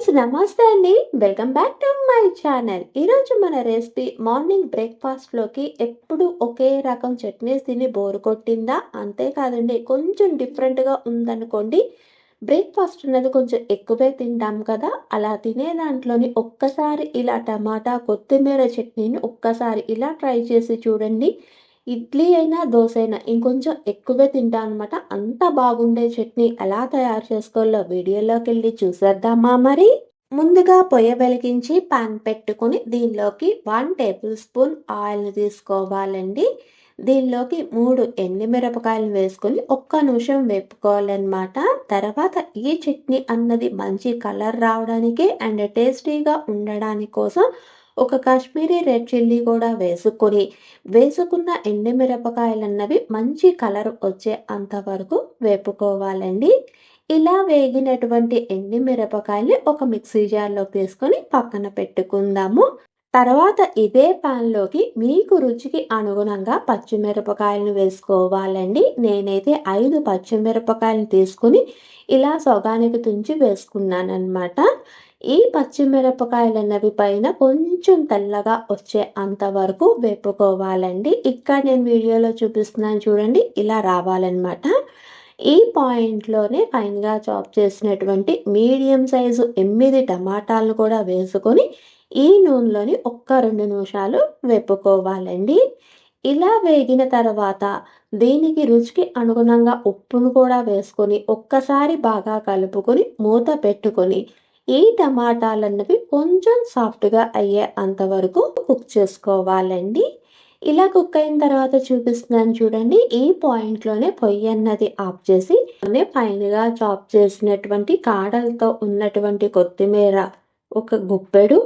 Friends నమస్తే అండి. Welcome back to my channel. ఈరోజు మన రెసిపీ మార్నింగ్ బ్రేక్ఫాస్ట్లోకి ఎప్పుడు ఒకే రకం చట్నీస్ తిని బోరు కొట్టిందా? అంతేకాదండి కొంచెం డిఫరెంట్గా ఉందనుకోండి బ్రేక్ఫాస్ట్ అనేది కొంచెం ఎక్కువే తింటాం కదా. అలా తినే దాంట్లోని ఒక్కసారి ఇలా టమాటా కొత్తిమీర చట్నీని ఒక్కసారి ఇలా ట్రై చేసి చూడండి. ఇడ్లీ అయినా దోశ అయినా ఇంకొంచెం ఎక్కువే తింటాను అనమాట అంత బాగుండే చట్నీ ఎలా తయారు చేసుకోవాలో వీడియోలోకి వెళ్ళి చూసేద్దామా మరి? ముందుగా పొయ్య వెలిగించి పాన్ పెట్టుకుని దీనిలోకి వన్ టేబుల్ స్పూన్ ఆయిల్ తీసుకోవాలండి. దీనిలోకి మూడు ఎండిమిరపకాయలు వేసుకొని ఒక్క నిమిషం వేపుకోవాలన్నమాట. తర్వాత ఈ చట్నీ అన్నది మంచి కలర్ రావడానికి అండ్ టేస్టీగా ఉండడానికి కోసం ఒక కాశ్మీరీ రెడ్ చిల్లీ కూడా వేసుకొని వేసుకున్న ఎండుమిరపకాయలు అన్నవి మంచి కలర్ వచ్చే అంతవరకు వేపుకోవాలండి. ఇలా వేగినటువంటి ఎండుమిరపకాయల్ని ఒక మిక్సీ జార్లోకి తీసుకొని పక్కన పెట్టుకుందాము. తర్వాత ఇదే పాన్లోకి మీకు రుచికి అనుగుణంగా పచ్చిమిరపకాయలను వేసుకోవాలండి. నేనైతే ఐదు పచ్చిమిరపకాయలు తీసుకుని ఇలా సొగానికి తుంచి వేసుకున్నాను అనమాట ఈ పచ్చిమిరపకాయలన్నవి పైన కొంచెం తెల్లగా వచ్చే అంతవరకు వేపుకోవాలండి. ఇక్కడ నేను వీడియోలో చూపిస్తున్నాను చూడండి ఇలా రావాలన్నమాట. ఈ పాయింట్లోనే ఫైన్గా చాప్ చేసినటువంటి మీడియం సైజు ఎనిమిది టమాటాలను కూడా వేసుకొని ఈ నూనెలోని ఒక్క రెండు నిమిషాలు వేపుకోవాలండి. ఇలా వేగిన తర్వాత దీనికి రుచికి అనుగుణంగా ఉప్పును కూడా వేసుకొని ఒక్కసారి బాగా కలుపుకొని మూత పెట్టుకొని ఈ టమాటాలన్నవి కొంచెం సాఫ్ట్గా అయ్యే అంతవరకు కుక్ చేసుకోవాలండి. ఇలా కుక్ అయిన తర్వాత చూపిస్తున్నాను చూడండి. ఈ పాయింట్లోనే పొయ్యి అన్నది ఆఫ్ చేసి పైనగా చాప్ చేసినటువంటి కాడలతో ఉన్నటువంటి కొత్తిమీర ఒక గుప్పెడు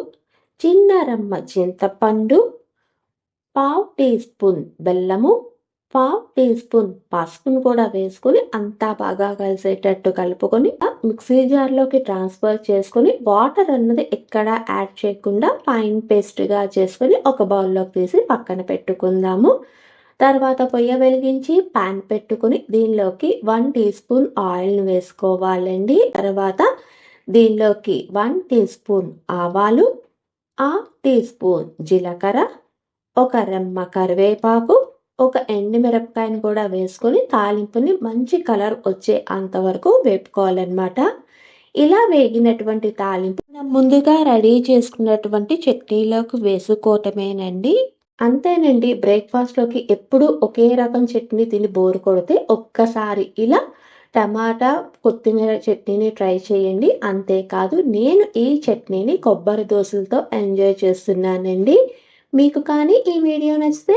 చిన్న రమ్మ చింతపండు పావు టీ స్పూన్ బెల్లము పావు టీ స్పూన్ పసుపును కూడా వేసుకుని అంతా బాగా కలిసేటట్టు కలుపుకొని మిక్సీ జార్లోకి ట్రాన్స్ఫర్ చేసుకుని వాటర్ అన్నది ఎక్కడ యాడ్ చేయకుండా ఫైన్ పేస్ట్గా చేసుకుని ఒక బౌల్లోకి తీసి పక్కన పెట్టుకుందాము. తర్వాత పొయ్య వెలిగించి పాన్ పెట్టుకుని దీనిలోకి వన్ టీ స్పూన్ ఆయిల్ను వేసుకోవాలండి. తర్వాత దీనిలోకి వన్ టీ స్పూన్ ఆవాలు హాఫ్ టీ స్పూన్ జీలకర్ర ఒక రెమ్మ కరివేపాకు ఒక ఎండుమిరపకాయని కూడా వేసుకొని తాలింపుని మంచి కలర్ వచ్చే అంతవరకు వేపుకోవాలన్నమాట. ఇలా వేగినటువంటి తాలింపు ముందుగా రెడీ చేసుకున్నటువంటి చట్నీలోకి వేసుకోవటమేనండి. అంతేనండి బ్రేక్ఫాస్ట్లోకి ఎప్పుడు ఒకే రకం చట్నీ తిని బోరు కొడితే ఒక్కసారి ఇలా టమాటా కొత్తిమీర చట్నీని ట్రై చేయండి. అంతేకాదు నేను ఈ చట్నీని కొబ్బరి దోశలతో ఎంజాయ్ చేస్తున్నానండి. మీకు కానీ ఈ వీడియో నచ్చితే